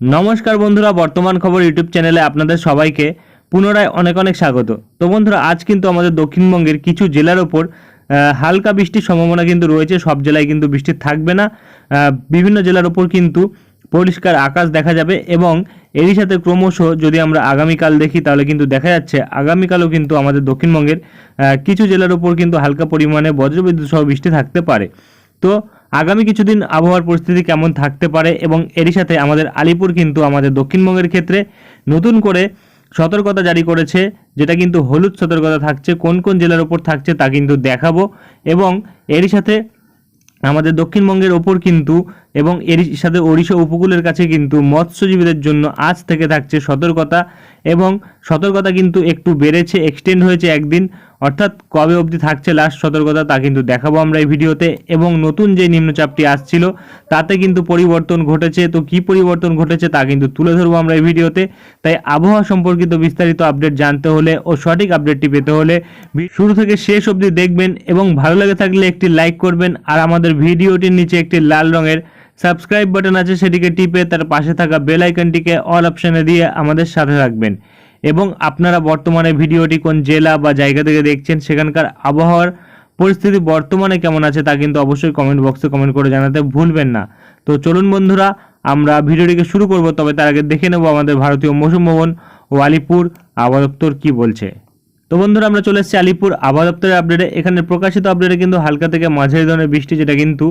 নমস্কার বন্ধুরা, বর্তমান খবর ইউটিউব চ্যানেলে আপনাদের সবাইকে পুনরায় অনেক অনেক স্বাগত। তো বন্ধুরা, আজ কিন্তু আমাদের দক্ষিণবঙ্গের কিছু জেলার ওপর হালকা বৃষ্টির সম্ভাবনা কিন্তু রয়েছে, সব জেলায় কিন্তু বৃষ্টি থাকবে না। বিভিন্ন জেলার ওপর কিন্তু পরিষ্কার আকাশ দেখা যাবে এবং এরই সাথে ক্রমশ যদি আমরা আগামীকাল দেখি, তাহলে কিন্তু দেখা যাচ্ছে আগামীকালও কিন্তু আমাদের দক্ষিণবঙ্গের কিছু জেলার ওপর কিন্তু হালকা পরিমাণে বজ্রবিদ্যুৎ সহ বৃষ্টি থাকতে পারে। তো আগামী কিছুদিন আবহাওয়ার পরিস্থিতি কেমন থাকতে পারে এবং এরই সাথে আমাদের আলিপুর কিন্তু আমাদের দক্ষিণবঙ্গের ক্ষেত্রে নতুন করে সতর্কতা জারি করেছে, যেটা কিন্তু হলুদ সতর্কতা থাকছে, কোন কোন জেলার ওপর থাকছে তা কিন্তু দেখাবো এবং এরই সাথে আমাদের দক্ষিণবঙ্গের ওপর কিন্তু এবং এর সাথে ওড়িশা উপকূলের কাছে কিন্তু মৎস্যজীবীদের জন্য আজ থেকে থাকছে সতর্কতা এবং সতর্কতা কিন্তু একটু বেড়েছে এক্সটেন্ড হয়েছে একদিন। অর্থাৎ কবে অবধি থাকছে লাস্ট সতর্কতা তা কিন্তু দেখাবো আমরা এই ভিডিওতে। এবং নতুন যে নিম্নচাপটি আসছিল, তাতে কিন্তু পরিবর্তন ঘটেছে। তো কি পরিবর্তন ঘটেছে তা কিন্তু তুলে ধরবো আমরা এই ভিডিওতে। তাই আবহাওয়া সম্পর্কিত বিস্তারিত আপডেট জানতে হলে ও সঠিক আপডেটটি পেতে হলে শুরু থেকে শেষ অবধি দেখবেন এবং ভালো লেগে থাকলে একটি লাইক করবেন। আর আমাদের ভিডিওটির নিচে একটি লাল রঙের সাবস্ক্রাইব বাটন আছে, সেটিকে টিপে তার পাশে থাকা বেল আইকনটিকে অল অপশনে দিয়ে আমাদের সাথে রাখবেন এবং আপনারা বর্তমানে ভিডিওটি কোন জেলা বা জায়গা থেকে দেখছেন, সেখানকার আবহাওয়ার পরিস্থিতি বর্তমানে কেমন আছে তা কিন্তু অবশ্যই কমেন্ট বক্সে কমেন্ট করে জানাতে ভুলবেন না। তো চলুন বন্ধুরা, আমরা ভিডিওটিকে শুরু করব, তবে তার আগে দেখে নেব আমাদের ভারতীয় মৌসুম ভবন ও আলিপুর আবহাওয়া দপ্তর কী বলছে। তো বন্ধুরা, আমরা চলে এসেছি আলিপুর আবহাওয়া দপ্তরের আপডেটে এখানে প্রকাশিত আপডেটে কিন্তু হালকা থেকে মাঝারি ধরনের বৃষ্টি, যেটা কিন্তু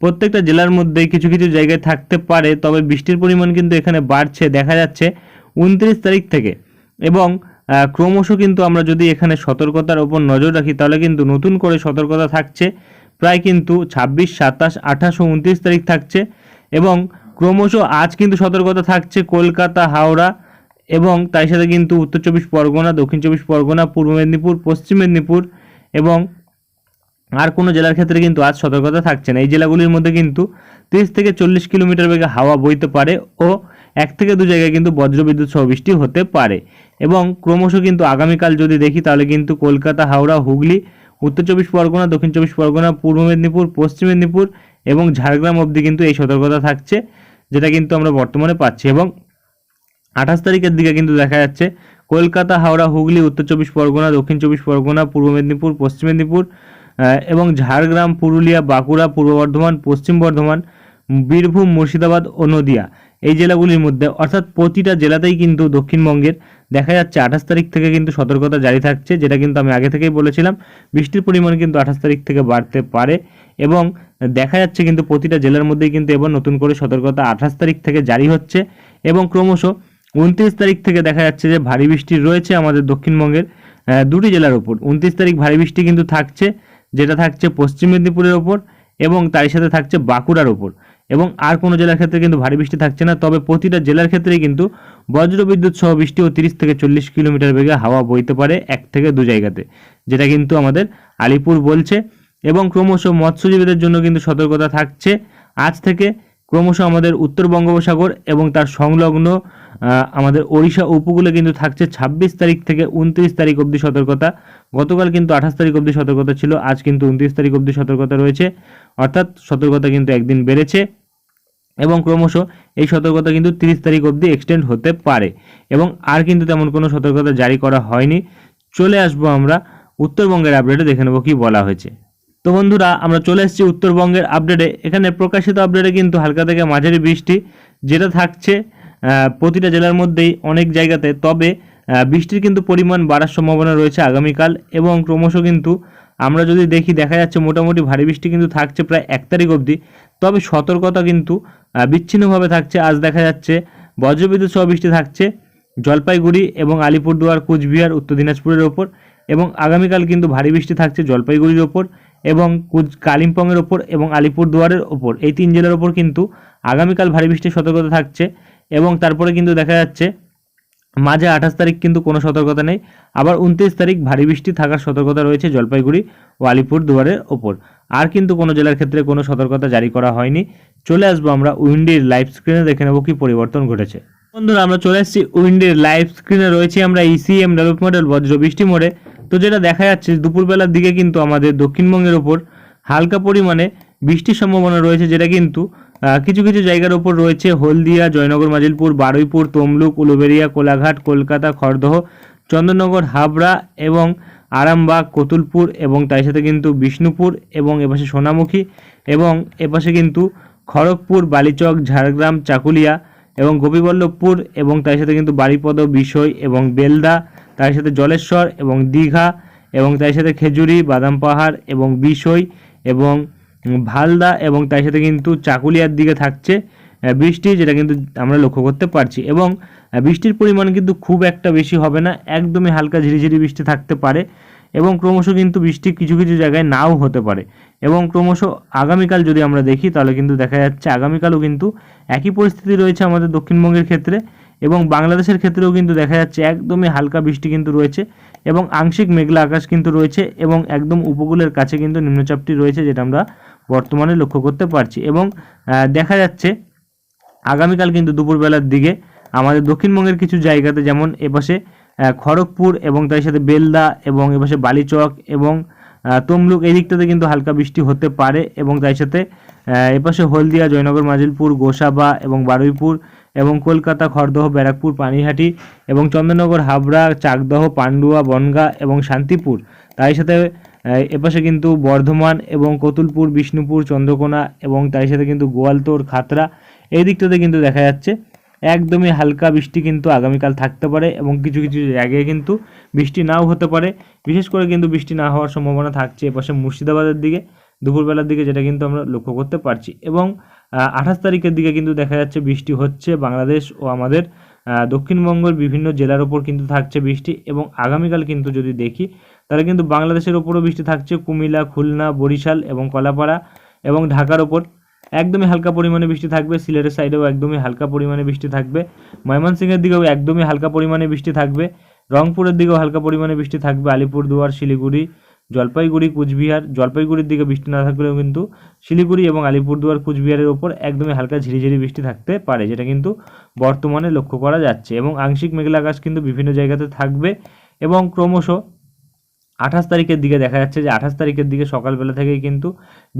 প্রত্যেকটা জেলার মধ্যে কিছু কিছু জায়গায় থাকতে পারে, তবে বৃষ্টির পরিমাণ কিন্তু এখানে বাড়ছে, দেখা যাচ্ছে উনত্রিশ তারিখ থেকে। এবং ক্রমশ কিন্তু আমরা যদি এখানে সতর্কতার ওপর নজর রাখি, তাহলে কিন্তু নতুন করে সতর্কতা থাকছে। প্রায় কিন্তু ছাব্বিশ, সাতাশ, আঠাশ ও উনত্রিশ তারিখ থাকছে। এবং ক্রমশ আজ কিন্তু সতর্কতা থাকছে কলকাতা, হাওড়া এবং তার সাথে কিন্তু উত্তর চব্বিশ পরগনা, দক্ষিণ চব্বিশ পরগনা, পূর্ব মেদিনীপুর, পশ্চিম মেদিনীপুর এবং আর কোনো জেলার ক্ষেত্রে কিন্তু আজ সতর্কতা থাকছে না। এই জেলাগুলির মধ্যে কিন্তু তিরিশ থেকে চল্লিশ কিলোমিটার বেগে হাওয়া বইতে পারে ও এক থেকে দু জায়গায় কিন্তু বজ্রবিদ্যুৎ সহ বৃষ্টি হতে পারে। এবং ক্রমশ কিন্তু আগামীকাল যদি দেখি, তাহলে কিন্তু কলকাতা, হাওড়া, হুগলি, উত্তর চব্বিশ পরগনা, দক্ষিণ চব্বিশ পরগনা, পূর্ব মেদিনীপুর, পশ্চিম মেদিনীপুর এবং ঝাড়গ্রাম অবধি কিন্তু এই সতর্কতা থাকছে, যেটা কিন্তু আমরা বর্তমানে পাচ্ছি। এবং আঠাশ তারিখের দিকে কিন্তু দেখা যাচ্ছে, কলকাতা, হাওড়া, হুগলি, উত্তর চব্বিশ পরগনা, দক্ষিণ চব্বিশ পরগনা, পূর্ব মেদিনীপুর, পশ্চিম মেদিনীপুর এবং ঝাড়গ্রাম, পুরুলিয়া, বাঁকুড়া, পূর্ব বর্ধমান, পশ্চিম বর্ধমান, বীরভূম, মুর্শিদাবাদ ও নদিয়া। এই জেলাগুলির মধ্যে, অর্থাৎ প্রতিটা জেলাতেই কিন্তু দক্ষিণবঙ্গের দেখা যাচ্ছে আঠাশ তারিখ থেকে কিন্তু সতর্কতা জারি থাকছে, যেটা কিন্তু আমি আগে থেকেই বলেছিলাম। বৃষ্টির পরিমাণ কিন্তু আঠাশ তারিখ থেকে বাড়তে পারে এবং দেখা যাচ্ছে কিন্তু প্রতিটা জেলার মধ্যেই কিন্তু এবার নতুন করে সতর্কতা আঠাশ তারিখ থেকে জারি হচ্ছে এবং ক্রমশ উনত্রিশ তারিখ থেকে দেখা যাচ্ছে যে ভারী বৃষ্টি রয়েছে আমাদের দক্ষিণবঙ্গের দুটি জেলার উপর। উনত্রিশ তারিখ ভারী বৃষ্টি কিন্তু থাকছে যেটা থাকছে পশ্চিম মেদিনীপুরের ওপর এবং তার সাথে থাকছে বাঁকুড়ার ওপর। এবং আর কোনো জেলার ক্ষেত্রে কিন্তু ভারী বৃষ্টি থাকছে না, তবে প্রতিটা জেলার ক্ষেত্রেই কিন্তু বজ্রবিদ্যুৎ সহ বৃষ্টি ও তিরিশ থেকে চল্লিশ কিলোমিটার বেগে হাওয়া বইতে পারে এক থেকে দু জায়গাতে, যেটা কিন্তু আমাদের আলিপুর বলছে। এবং ক্রমশ মৎস্যজীবীদের জন্য কিন্তু সতর্কতা থাকছে। আজ থেকে ক্রমশ আমাদের উত্তর বঙ্গোপসাগর এবং তার সংলগ্ন আমাদের ওড়িশা উপকূলে কিন্তু থাকছে ছাব্বিশ তারিখ থেকে উনত্রিশ তারিখ অবধি সতর্কতা। গতকাল কিন্তু আঠাশ তারিখ অবধি সতর্কতা ছিল, আজ কিন্তু উনত্রিশ তারিখ অবধি সতর্কতা রয়েছে। অর্থাৎ সতর্কতা কিন্তু একদিন বেড়েছে এবং ক্রমশ এই সতর্কতা কিন্তু তিরিশ তারিখ অবধি এক্সটেন্ড হতে পারে এবং আর কিন্তু তেমন কোনো সতর্কতা জারি করা হয়নি। চলে আসব আমরা উত্তরবঙ্গের আপডেটে দেখে নেব কি বলা হয়েছে। তো বন্ধুরা, আমরা চলে এসেছি উত্তরবঙ্গের আপডেটে এখানে প্রকাশিত আপডেটে কিন্তু হালকা থেকে মাঝারি বৃষ্টি, যেটা থাকছে প্রতিটা জেলার মধ্যেই অনেক জায়গাতে, তবে বৃষ্টির কিন্তু পরিমাণ বাড়ার সম্ভাবনা রয়েছে আগামীকাল এবং ক্রমশ কিন্তু আমরা যদি দেখি, দেখা যাচ্ছে মোটামুটি ভারী বৃষ্টি কিন্তু থাকছে প্রায় এক তারিখ অবধি। তবে সতর্কতা কিন্তু বিচ্ছিন্নভাবে থাকছে। আজ দেখা যাচ্ছে বজ্রবিদ্যুৎ সহ বৃষ্টি থাকছে জলপাইগুড়ি এবং আলিপুরদুয়ার, কুচবিহার, উত্তর দিনাজপুরের ওপর এবং আগামীকাল কিন্তু ভারী বৃষ্টি থাকছে জলপাইগুড়ির ওপর এবং কুচ, কালিম্পংয়ের ওপর এবং আলিপুরদুয়ারের ওপর। এই তিন জেলার ওপর কিন্তু আগামীকাল ভারী বৃষ্টির সতর্কতা থাকছে। এবং তারপরে কিন্তু দেখা যাচ্ছে, মাঝে আঠাশ তারিখ কিন্তু কোনো সতর্কতা নেই। আবার উনত্রিশ তারিখ ভারী বৃষ্টি থাকার সতর্কতা রয়েছে জলপাইগুড়ি ও আলিপুর দুয়ারের ওপর। আর কিন্তু কোনো জেলার ক্ষেত্রে কোনো সতর্কতা জারি করা হয়নি। চলে আসব আমরা উইন্ডির লাইভ স্ক্রিনে, দেখে নেব কি পরিবর্তন ঘটেছে। বন্ধুরা, আমরা চলে এসেছি উইন্ডের লাইভ স্ক্রিনে। রয়েছে আমরা ইসিএম ডেভেলপ মডেল বজ্র বৃষ্টি মোড়ে। তো যেটা দেখা যাচ্ছে, দুপুরবেলার দিকে কিন্তু আমাদের দক্ষিণবঙ্গের ওপর হালকা পরিমাণে বৃষ্টির সম্ভাবনা রয়েছে, যেটা কিন্তু কিছু কিছু জায়গার ওপর রয়েছে হলদিয়া, জয়নগর, মাজিলপুর, বারুইপুর, তমলুক উলুবেড়িয়া কোলাঘাট, কলকাতা, খড়দহ, চন্দননগর, হাবড়া এবং আরামবাগ, কতুলপুর এবং তার সাথে কিন্তু বিষ্ণুপুর এবং এপাশে সোনামুখী এবং এপাশে কিন্তু খড়গপুর, বালিচক, ঝাড়গ্রাম, চাকুলিয়া এবং গোপীবল্লভপুর এবং তার সাথে কিন্তু বাড়িপদ বিষয় এবং বেলদা তার সাথে জলেশ্বর এবং দীঘা এবং তার সাথে খেজুরি, বাদাম পাহাড় এবং বিষয় এবং ভালদা এবং তার সাথে কিন্তু চাকুলিয়ার দিকে থাকছে বৃষ্টি, যেটা কিন্তু আমরা লক্ষ্য করতে পারছি। এবং বৃষ্টির পরিমাণ কিন্তু খুব একটা বেশি হবে না, একদমই হালকা ঝিরিঝিরি বৃষ্টি থাকতে পারে এবং ক্রমশ কিন্তু বৃষ্টি কিছু কিছু জায়গায় নাও হতে পারে। এবং ক্রমশ আগামীকাল যদি আমরা দেখি, তাহলে কিন্তু দেখা যাচ্ছে আগামীকালও কিন্তু একই পরিস্থিতি রয়েছে আমাদের দক্ষিণবঙ্গের ক্ষেত্রে এবং বাংলাদেশের ক্ষেত্রেও কিন্তু দেখা যাচ্ছে একদমই হালকা বৃষ্টি কিন্তু রয়েছে এবং আংশিক মেঘলা আকাশ কিন্তু রয়েছে এবং একদম উপকূলের কাছে কিন্তু নিম্নচাপটি রয়েছে, যেটা আমরা বর্তমানে লক্ষ্য করতে পারছি এবং দেখা যাচ্ছে আগামীকাল কিন্তু দুপুরবেলার দিকে আমাদের দক্ষিণবঙ্গের কিছু জায়গাতে যেমন এপাশে খড়গপুর এবং তার সাথে বেলদা এবং এপাশে বালিচক এবং তমলুক এই দিকটাতে কিন্তু হালকা বৃষ্টি হতে পারে এবং তার সাথে এপাশে হলদিয়া, জয়নগর, মাজিলপুর, গোসাবা এবং বারুইপুর এবং কলকাতা, খড়দহ, ব্যারাকপুর, পানিহাটি এবং চন্দননগর হাবড়া, চাকদহ, পান্ডুয়া, বনগা এবং শান্তিপুর। তার সাথে এপাশে কিন্তু বর্ধমান এবং কতুলপুর, বিষ্ণুপুর, চন্দ্রকোনা এবং তার সাথে কিন্তু গোয়ালতোড় খাতরা এই দিকটাতে কিন্তু দেখা যাচ্ছে। একদমই হালকা বৃষ্টি কিন্তু আগামীকাল থাকতে পারে এবং কিছু কিছু জায়গায় কিন্তু বৃষ্টি নাও হতে পারে। বিশেষ করে কিন্তু বৃষ্টি না হওয়ার সম্ভাবনা থাকছে এপাশে মুর্শিদাবাদের দিকে, দুপুরবেলার দিকে যেটা কিন্তু আমরা লক্ষ্য করতে পারছি। এবং আঠাশ তারিখের দিকে কিন্তু দেখা যাচ্ছে বৃষ্টি হচ্ছে বাংলাদেশ ও আমাদের দক্ষিণবঙ্গের বিভিন্ন জেলার ওপর কিন্তু থাকছে বৃষ্টি এবং আগামীকাল কিন্তু যদি দেখি তাহলে কিন্তু বাংলাদেশের ওপরও বৃষ্টি থাকছে। কুমিল্লা, খুলনা, বরিশাল এবং কলাপাড়া এবং ঢাকার ওপর একদমই হালকা পরিমাণে বৃষ্টি থাকবে। সিলেটের সাইডেও একদমই হালকা পরিমাণে বৃষ্টি থাকবে। ময়মনসিংহের দিকেও একদমই হালকা পরিমাণে বৃষ্টি থাকবে। রংপুরের দিকেও হালকা পরিমাণে বৃষ্টি থাকবে। আলিপুরদুয়ার, শিলিগুড়ি, জলপাইগুড়ি, কুচবিহার, জলপাইগুড়ির দিকে বৃষ্টি না থাকলেও কিন্তু শিলিগুড়ি এবং আলিপুরদুয়ার, কুচবিহারের ওপর একদমই হালকা ঝিরিঝিরি বৃষ্টি থাকতে পারে, যেটা কিন্তু বর্তমানে লক্ষ্য করা যাচ্ছে। এবং আংশিক মেঘলা আকাশ কিন্তু বিভিন্ন জায়গাতে থাকবে এবং ক্রমশ আঠাশ তারিখের দিকে দেখা যাচ্ছে যে আঠাশ তারিখের দিকে সকালবেলা থেকেই কিন্তু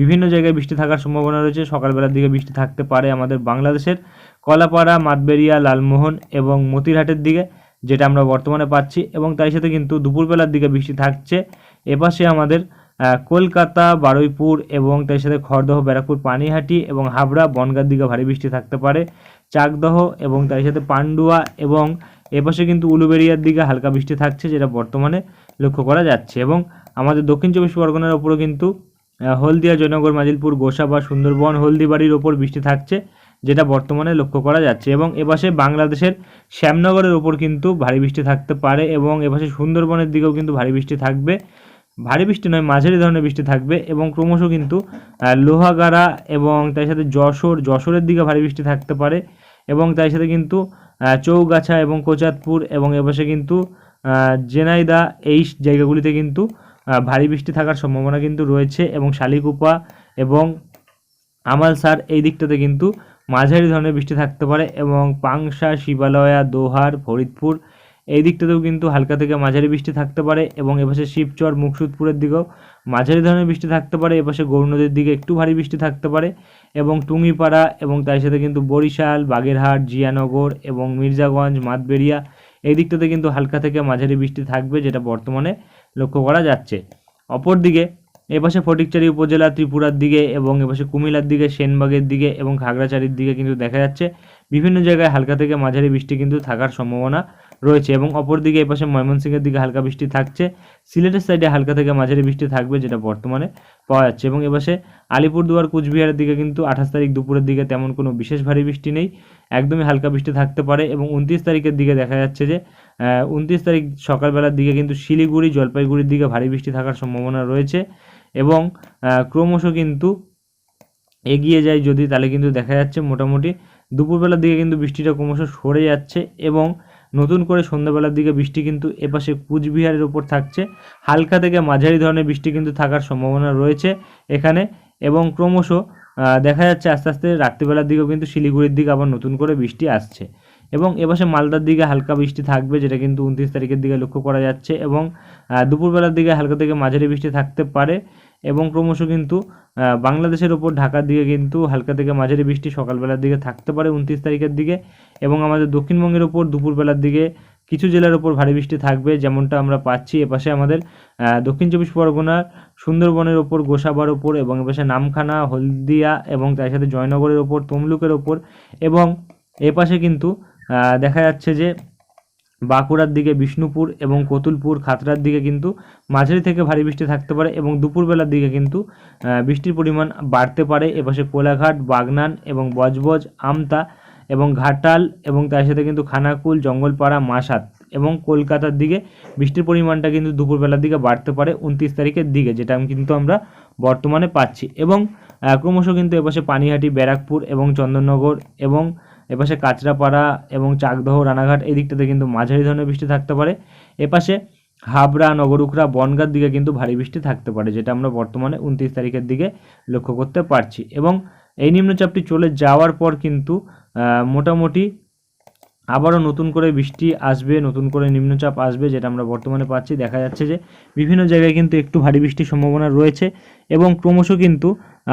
বিভিন্ন জায়গায় বৃষ্টি থাকার সম্ভাবনা রয়েছে। সকালবেলার দিকে বৃষ্টি থাকতে পারে আমাদের বাংলাদেশের কলাপাড়া, মাতবেরিয়া, লালমোহন এবং মতিরহাটের দিকে, যেটা আমরা বর্তমানে পাচ্ছি এবং তার সাথে কিন্তু দুপুরবেলার দিকে বৃষ্টি থাকছে। এপাশে আমাদের কলকাতা, বারুইপুর এবং তার সাথে খড়দহ, ব্যারাকপুর, পানিহাটি এবং হাবড়া, বনগাঁর দিকে ভারী বৃষ্টি থাকতে পারে। চাকদহ এবং তার সাথে পান্ডুয়া এবং এপাশে কিন্তু উলুবেড়িয়ার দিকে হালকা বৃষ্টি থাকছে, যেটা বর্তমানে লক্ষ্য করা যাচ্ছে এবং আমাদের দক্ষিণ চব্বিশ পরগনার ওপরও কিন্তু হলদিয়া, জয়নগর, মাজিলপুর, গোসা বা সুন্দরবন, হলদিবাড়ির ওপর বৃষ্টি থাকছে, যেটা বর্তমানে লক্ষ্য করা যাচ্ছে এবং এপাশে বাংলাদেশের শ্যামনগরের ওপর কিন্তু ভারী বৃষ্টি থাকতে পারে এবং এপাশে সুন্দরবনের দিকেও কিন্তু ভারী বৃষ্টি থাকবে। ভারী বৃষ্টি নয়, মাঝারি ধরনের বৃষ্টি থাকবে এবং ক্রমশ কিন্তু লোহাগাড়া এবং তার সাথে যশোর, যশোরের দিকে ভারী বৃষ্টি থাকতে পারে এবং তার সাথে কিন্তু চৌগাছা এবং কোচাতপুর এবং এপাশে কিন্তু জেনাইদা এই জায়গাগুলিতে কিন্তু ভারী বৃষ্টি থাকার সম্ভাবনা কিন্তু রয়েছে এবং শালিকুপা এবং আমালসার এই দিকটাতে কিন্তু মাঝারি ধরনের বৃষ্টি থাকতে পারে এবং পাংশা, শিবালয়া, দোহার, ফরিদপুর এই দিকটাতেও কিন্তু হালকা থেকে মাঝারি বৃষ্টি থাকতে পারে এবং এপাশে শিবচর, মুকসুদপুরের দিকেও মাঝারি ধরনের বৃষ্টি থাকতে পারে, এপাশে গৌর নদীর দিকে একটু ভারী বৃষ্টি থাকতে পারে এবং টুঙ্গিপাড়া এবং তার সাথে কিন্তু বরিশাল, বাগেরহাট, জিয়ানগর এবং মির্জাগঞ্জ, মাতবেরিয়া এই দিকটাতে কিন্তু হালকা থেকে মাঝারি বৃষ্টি থাকবে, যেটা বর্তমানে লক্ষ্য করা যাচ্ছে। অপরদিকে, এপাশে ফটিকচারি উপজেলা, ত্রিপুরার দিকে এবং এপাশে কুমিলার দিকে, সেনবাগের দিকে এবং খাগড়াছড়ির দিকে কিন্তু দেখা যাচ্ছে। বিভিন্ন জায়গায় হালকা থেকে মাঝারি বৃষ্টি কিন্তু থাকার সম্ভাবনা রয়েছে এবং অপরদিকে এপাশে ময়মনসিংহের দিকে হালকা বৃষ্টি থাকছে। সিলেটের সাইডে হালকা থেকে মাঝারি বৃষ্টি থাকবে যেটা বর্তমানে পাওয়া যাচ্ছে এবং এপাশে আলিপুরদুয়ার, কুচবিহারের দিকে কিন্তু আঠাশ তারিখ দুপুরের দিকে তেমন কোনো বিশেষ ভারী বৃষ্টি নেই। একদমই হালকা বৃষ্টি থাকতে পারে এবং উনত্রিশ তারিখের দিকে দেখা যাচ্ছে যে উনত্রিশ তারিখ সকালবেলার দিকে কিন্তু শিলিগুড়ি, জলপাইগুড়ির দিকে ভারী বৃষ্টি থাকার সম্ভাবনা রয়েছে এবং ক্রমশ কিন্তু এগিয়ে যায় যদি, তাহলে কিন্তু দেখা যাচ্ছে মোটামুটি দুপুরবেলার দিকে কিন্তু বৃষ্টিটা ক্রমশ সরে যাচ্ছে এবং নতুন করে সন্ধ্যাবেলার দিকে বৃষ্টি কিন্তু এপাশে কুচবিহারের ওপর থাকছে। হালকা থেকে মাঝারি ধরনের বৃষ্টি কিন্তু থাকার সম্ভাবনা রয়েছে এখানে এবং ক্রমশ দেখা যাচ্ছে আস্তে আস্তে রাত্রিবেলার দিকেও কিন্তু শিলিগুড়ির দিকে আবার নতুন করে বৃষ্টি আসছে। এবং এপাশে মালদার দিকে হালকা বৃষ্টি থাকবে, যেটা কিন্তু উনত্রিশ তারিখের দিকে লক্ষ্য করা যাচ্ছে এবং দুপুরবেলার দিকে হালকা থেকে মাঝারি বৃষ্টি থাকতে পারে। এবং ক্রমশ কিন্তু বাংলাদেশের ওপর ঢাকার দিকে কিন্তু হালকা থেকে মাঝারি বৃষ্টি সকালবেলার দিকে থাকতে পারে উনত্রিশ তারিখের দিকে এবং আমাদের দক্ষিণবঙ্গের ওপর দুপুরবেলার দিকে কিছু জেলার ওপর ভারী বৃষ্টি থাকবে, যেমনটা আমরা পাচ্ছি এপাশে আমাদের দক্ষিণ চব্বিশ পরগনার সুন্দরবনের ওপর, গোসাবার ওপর এবং এপাশে নামখানা, হলদিয়া এবং তার সাথে জয়নগরের ওপর, তমলুকের ওপর এবং এপাশে কিন্তু দেখা যাচ্ছে যে বাঁকুড়ার দিকে বিষ্ণুপুর এবং কতুলপুর খাতড়ার দিকে কিন্তু মাঝারি থেকে ভারী বৃষ্টি থাকতে পারে এবং দুপুরবেলার দিকে কিন্তু বৃষ্টির পরিমাণ বাড়তে পারে। এপাশে কোলাঘাট, বাগনান এবং বজবজ, আমতা এবং ঘাটাল এবং তার সাথে কিন্তু খানাকুল, জঙ্গলপাড়া, মাসাত এবং কলকাতার দিকে বৃষ্টির পরিমাণটা কিন্তু দুপুরবেলার দিকে বাড়তে পারে উনত্রিশ তারিখের দিকে, যেটা আমি কিন্তু আমরা বর্তমানে পাচ্ছি। এবং ক্রমশ কিন্তু এপাশে পানিহাটি, ব্যারাকপুর এবং চন্দননগর এবং এপাশে কাঁচরাপাড়া এবং চাকদহ রানাঘাট, এই দিকটাতে কিন্তু মাঝারি ধরনের বৃষ্টি থাকতে পারে। এপাশে হাবড়া নগরুকরা বনগার দিকে কিন্তু ভারী বৃষ্টি থাকতে পারে, যেটা আমরা বর্তমানে উনত্রিশ তারিখের দিকে লক্ষ্য করতে পারছি। এবং এই নিম্নচাপটি চলে যাওয়ার পর কিন্তু মোটামুটি আবারও নতুন করে বৃষ্টি আসবে, নতুন করে নিম্নচাপ আসবে যেটা আমরা বর্তমানে পাচ্ছি। দেখা যাচ্ছে যে বিভিন্ন জায়গায় কিন্তু একটু ভারী বৃষ্টির সম্ভাবনা রয়েছে এবং ক্রমশ কিন্তু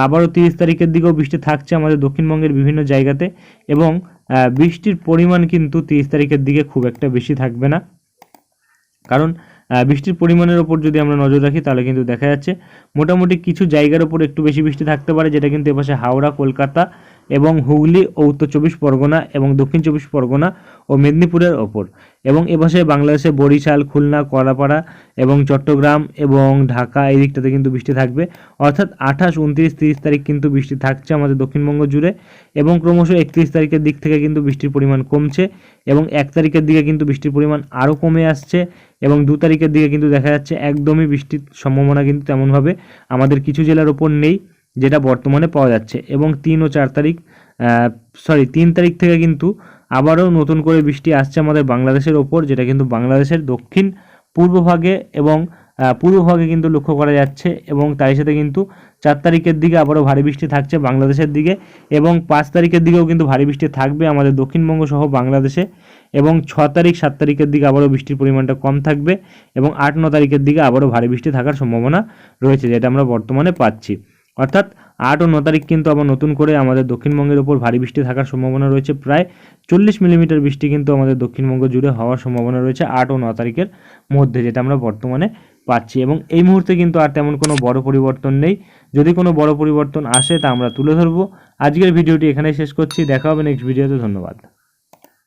আবারও তিরিশ তারিখের দিকেও বৃষ্টি থাকছে আমাদের দক্ষিণবঙ্গের বিভিন্ন জায়গাতে এবং বৃষ্টির পরিমাণ কিন্তু তিরিশ তারিখের দিকে খুব একটা বেশি থাকবে না। কারণ বৃষ্টির পরিমাণের ওপর যদি আমরা নজর রাখি তাহলে কিন্তু দেখা যাচ্ছে মোটামুটি কিছু জায়গার ওপর একটু বেশি বৃষ্টি থাকতে পারে যেটা কিন্তু এপাশে হাওড়া, কলকাতা এবং হুগলি ও উত্তর চব্বিশ পরগনা এবং দক্ষিণ চব্বিশ পরগনা ও মেদিনীপুরের ওপর। এবং এপাশে বাংলাদেশে বরিশাল, খুলনা কলাপাড়া এবং চট্টগ্রাম এবং ঢাকা এই দিকটাতে কিন্তু বৃষ্টি থাকবে। অর্থাৎ আঠাশ, উনত্রিশ, তিরিশ তারিখ কিন্তু বৃষ্টি থাকছে আমাদের দক্ষিণবঙ্গ জুড়ে এবং ক্রমশ একত্রিশ তারিখের দিক থেকে কিন্তু বৃষ্টির পরিমাণ কমছে এবং এক তারিখের দিকে কিন্তু বৃষ্টির পরিমাণ আরও কমে আসছে এবং দু তারিখের দিকে কিন্তু দেখা যাচ্ছে একদমই বৃষ্টির সম্ভাবনা কিন্তু তেমনভাবে আমাদের কিছু জেলার ওপর নেই। যেটা বর্তমানে পাওয়া যাচ্ছে। এবং তিন ও চার তারিখ সরি তিন তারিখ থেকে কিন্তু আবারও নতুন করে বৃষ্টি আসছে আমাদের বাংলাদেশের ওপর যেটা কিন্তু বাংলাদেশের দক্ষিণ পূর্বভাগে এবং আহ, পূর্বভাগে কিন্তু লক্ষ্য করা যাচ্ছে এবং তার সাথে কিন্তু চার তারিখের দিকে আবারও ভারী বৃষ্টি থাকছে বাংলাদেশের দিকে এবং পাঁচ তারিখের দিকেও কিন্তু ভারী বৃষ্টি থাকবে আমাদের দক্ষিণবঙ্গ সহ বাংলাদেশে এবং ছ তারিখ সাত তারিখের দিকে আবারও বৃষ্টির পরিমাণটা কম থাকবে এবং আট ন তারিখের দিকে আবারও ভারী বৃষ্টি থাকার সম্ভাবনা রয়েছে যেটা আমরা বর্তমানে পাচ্ছি। অর্থাৎ আট ও ন তারিখ কিন্তু আবার নতুন করে আমাদের দক্ষিণবঙ্গের ওপর ভারী বৃষ্টি থাকার সম্ভাবনা রয়েছে। প্রায় চল্লিশ মিলিমিটার বৃষ্টি কিন্তু আমাদের দক্ষিণবঙ্গ জুড়ে হওয়ার সম্ভাবনা রয়েছে আট ও ন তারিখের মধ্যে, যেটা আমরা বর্তমানে পাচ্ছি। এবং এই মুহূর্তে কিন্তু আর তেমন কোনো বড় পরিবর্তন নেই। যদি কোনো বড় পরিবর্তন আসে তা আমরা তুলে ধরবো। আজকের ভিডিওটি এখানেই শেষ করছি। দেখা হবে নেক্সট ভিডিওতে ধন্যবাদ।